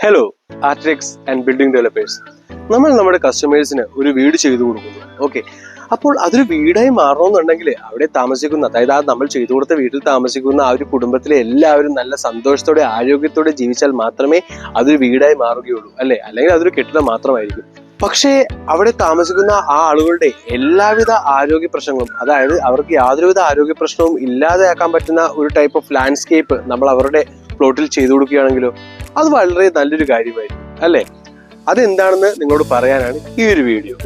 Hello Artitex and building developers നമ്മൾ നമ്മുടെ കസ്റ്റമേഴ്സിന് ഒരു വീട് ചെയ്തു കൊടുക്കുന്നു. ഓക്കെ അപ്പോൾ അതൊരു വീടായി മാറണമെന്നുണ്ടെങ്കിൽ അവിടെ താമസിക്കുന്ന അതായത് ആ നമ്മൾ ചെയ്തു കൊടുത്ത വീട്ടിൽ താമസിക്കുന്ന ആ ഒരു കുടുംബത്തിലെ എല്ലാവരും നല്ല സന്തോഷത്തോടെ ആരോഗ്യത്തോടെ ജീവിച്ചാൽ മാത്രമേ അതൊരു വീടായി മാറുകയുള്ളൂ അല്ലെ? അല്ലെങ്കിൽ അതൊരു കെട്ടിടം മാത്രമായിരിക്കും. പക്ഷേ അവിടെ താമസിക്കുന്ന ആ ആളുകളുടെ എല്ലാവിധ ആരോഗ്യ പ്രശ്നങ്ങളും അതായത് അവർക്ക് യാതൊരുവിധ ആരോഗ്യ പ്രശ്നവും ഇല്ലാതെയാക്കാൻ പറ്റുന്ന ഒരു ടൈപ്പ് ഓഫ് ലാൻഡ്സ്കേപ്പ് നമ്മൾ അവരുടെ പ്ലോട്ടിൽ ചെയ്തു കൊടുക്കുകയാണെങ്കിലോ അത് വളരെ നല്ലൊരു കാര്യമായിരിക്കും അല്ലേ? അതെന്താണെന്ന് നിങ്ങളോട് പറയാനാണ് ഈ ഒരു വീഡിയോ.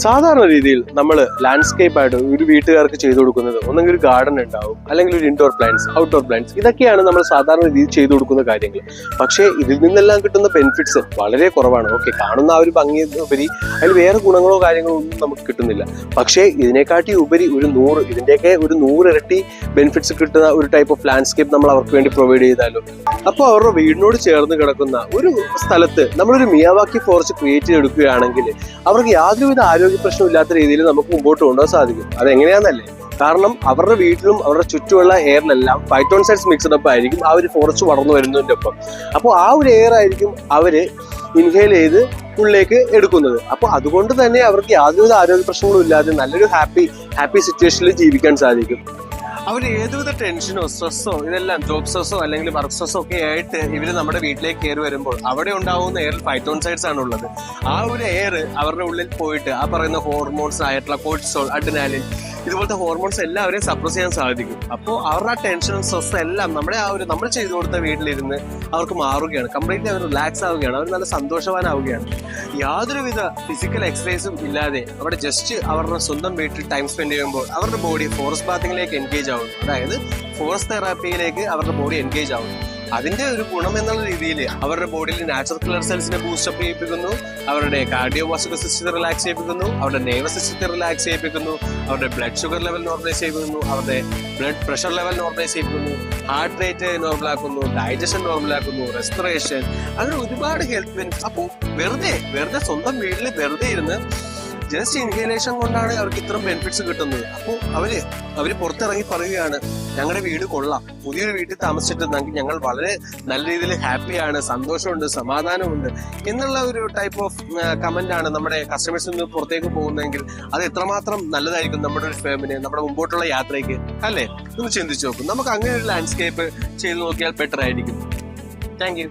സാധാരണ രീതിയിൽ നമ്മൾ ലാൻഡ്സ്കേപ്പ് ആയിട്ട് ഒരു വീട്ടുകാർക്ക് ചെയ്തു കൊടുക്കുന്നത് ഒന്നെങ്കിൽ ഒരു ഗാർഡൻ ഉണ്ടാവും അല്ലെങ്കിൽ ഒരു ഇൻഡോർ പ്ലാന്റ്സ് ഔട്ട്ഡോർ പ്ലാന്റ്സ് ഇതൊക്കെയാണ് നമ്മൾ സാധാരണ രീതിയിൽ ചെയ്തു കൊടുക്കുന്ന കാര്യങ്ങൾ. പക്ഷേ ഇതിൽ നിന്നെല്ലാം കിട്ടുന്ന ബെനിഫിറ്റ്സ് വളരെ കുറവാണ്. ഓക്കെ കാണുന്ന ആ ഒരു ഭംഗി ഉപരി അതിൽ വേറെ ഗുണങ്ങളോ കാര്യങ്ങളോ ഒന്നും നമുക്ക് കിട്ടുന്നില്ല. പക്ഷേ ഇതിനെക്കാട്ടി ഉപരി ഒരു നൂറ് ഇതിന്റെയൊക്കെ ഒരു നൂറിരട്ടി ബെനിഫിറ്റ്സ് കിട്ടുന്ന ഒരു ടൈപ്പ് ഓഫ് ലാൻഡ്സ്കേപ്പ് നമ്മൾ അവർക്ക് വേണ്ടി പ്രൊവൈഡ് ചെയ്താലോ. അപ്പോൾ അവരുടെ വീടിനോട് ചേർന്ന് കിടക്കുന്ന ഒരു സ്ഥലത്ത് നമ്മളൊരു മിയാവാക്കി ഫോറസ്റ്റ് ക്രിയേറ്റ് ചെയ്തെടുക്കുകയാണെങ്കിൽ അവർക്ക് യാതൊരുവിധ പ്രശ്നവും ഇല്ലാത്ത രീതിയിൽ നമുക്ക് മുമ്പോട്ട് കൊണ്ടുപോകാൻ സാധിക്കും. അതെങ്ങനെയാണെന്നല്ലേ കാരണം അവരുടെ വീട്ടിലും അവരുടെ ചുറ്റുമുള്ള എയറിലെല്ലാം ഫൈറ്റോൺസൈഡ്സ് മിക്സ്ഡ് അപ്പ് ആയിരിക്കും. ആ ഒരു ഫോറസ്റ്റ് വളർന്നു വരുന്നതിന്റെ ഒപ്പം. അപ്പോൾ ആ ഒരു എയർ ആയിരിക്കും അവർ ഇൻഹെയിൽ ചെയ്ത് ഉള്ളിലേക്ക് എടുക്കുന്നത്. അപ്പോൾ അതുകൊണ്ട് തന്നെ അവർക്ക് യാതൊരു ആരോഗ്യ പ്രശ്നങ്ങളും ഇല്ലാതെ നല്ലൊരു ഹാപ്പി ഹാപ്പി സിറ്റുവേഷനിൽ ജീവിക്കാൻ സാധിക്കും. അവർ ഏതുവിധ ടെൻഷനോ സ്ട്രെസ്സോ ഇതെല്ലാം ജോബ് സ്ട്രെസ്സോ അല്ലെങ്കിൽ വർക്ക് സ്ട്രെസ്സോ ഒക്കെ ആയിട്ട് ഇവർ നമ്മുടെ വീട്ടിലേക്ക് കയറി വരുമ്പോൾ അവിടെ ഉണ്ടാവുന്ന എയർ ഫൈറ്റോൺസൈഡ്സ് ആണ് ഉള്ളത് ആ ഒരു എയർ അവരുടെ ഉള്ളിൽ പോയിട്ട് ആ പറയുന്ന ഹോർമോൺസ് ആയിട്ടുള്ള കോർട്ടിസോൾ അഡ്രിനാലിൻ ഇതുപോലത്തെ ഹോർമോൺസ് എല്ലാവരെയും സപ്രസ് ചെയ്യാൻ സാധിക്കും. അപ്പോൾ അവരുടെ ആ ടെൻഷൻ സ്ട്രെസ് എല്ലാം നമ്മുടെ ആ ഒരു നമ്മൾ ചെയ്തു കൊടുത്ത വീട്ടിലിരുന്ന് അവർക്ക് മാറുകയാണ്. കംപ്ലീറ്റ്ലി അവർ റിലാക്സ് ആവുകയാണ്. അവർ നല്ല സന്തോഷവാനാവുകയാണ്. യാതൊരുവിധ ഫിസിക്കൽ എക്സസൈസും ഇല്ലാതെ അവിടെ ജസ്റ്റ് അവരുടെ സ്വന്തം വീട്ടിൽ ടൈം സ്പെൻഡ് ചെയ്യുമ്പോൾ അവരുടെ ബോഡി ഫോറസ്റ്റ് ബാത്തിങ്ങിലേക്ക് എൻഗേജ് ആവും അതായത് ഫോറസ്റ്റ് തെറാപ്പിയിലേക്ക് അവരുടെ ബോഡി എൻഗേജ് ആവുന്നു. അതിന്റെ ഒരു ഗുണം എന്നുള്ള രീതിയിൽ അവരുടെ ബോഡിയിൽ നാച്ചുറൽ കളർ സെൽസിനെ ബൂസ്റ്റപ്പ് ചെയ്യിപ്പിക്കുന്നു. അവരുടെ കാർഡിയോ വാസ്കുലർ സിസ്റ്റത്തെ റിലാക്സ് ചെയ്യിപ്പിക്കുന്നു. അവരുടെ നെർവസ് സിസ്റ്റത്തെ റിലാക്സ് ചെയ്യിപ്പിക്കുന്നു. അവരുടെ ബ്ലഡ് ഷുഗർ ലെവൽ നോർമലൈസ് ചെയ്യിപ്പിക്കുന്നു. അവരുടെ ബ്ലഡ് പ്രഷർ ലെവൽ നോർമലൈസ് ചെയ്യിപ്പിക്കുന്നു. ഹാർട്ട് റേറ്റ് നോർമലാക്കുന്നു ഡൈജഷൻ നോർമലാക്കുന്നു റെസ്പിറേഷൻ അങ്ങനെ ഒരുപാട് ഹെൽത്ത് ബെനിഫിറ്റ് അപ്പോൾ വെറുതെ വെറുതെ സ്വന്തം വീട്ടിൽ വെറുതെ ഇരുന്ന് ജസ്റ്റ് ഇൻഹേലേഷൻ കൊണ്ടാണ് അവർക്ക് ഇത്രയും ബെനിഫിറ്റ്സ് കിട്ടുന്നത്. അപ്പോൾ അവർ അവർ പുറത്തിറങ്ങി പറയുകയാണ് ഞങ്ങളുടെ വീട് കൊള്ളാം. പുതിയൊരു വീട്ടിൽ താമസിച്ചിട്ടുണ്ടെങ്കിൽ ഞങ്ങൾ വളരെ നല്ല രീതിയിൽ ഹാപ്പിയാണ് സന്തോഷമുണ്ട് സമാധാനമുണ്ട് എന്നുള്ള ഒരു ടൈപ്പ് ഓഫ് കമന്റ് ആണ് നമ്മുടെ കസ്റ്റമേഴ്സിൽ നിന്ന് പുറത്തേക്ക് പോകുന്നതെങ്കിൽ അത് എത്രമാത്രം നല്ലതായിരിക്കും നമ്മുടെ ഒരു ഫേമിന് നമ്മുടെ മുമ്പോട്ടുള്ള യാത്രയ്ക്ക് അല്ലേ? ഒന്ന് ചിന്തിച്ചു നോക്കും. നമുക്ക് അങ്ങനെ ഒരു ലാൻഡ്സ്കേപ്പ് ചെയ്ത് നോക്കിയാൽ ബെറ്റർ ആയിരിക്കും. Thank you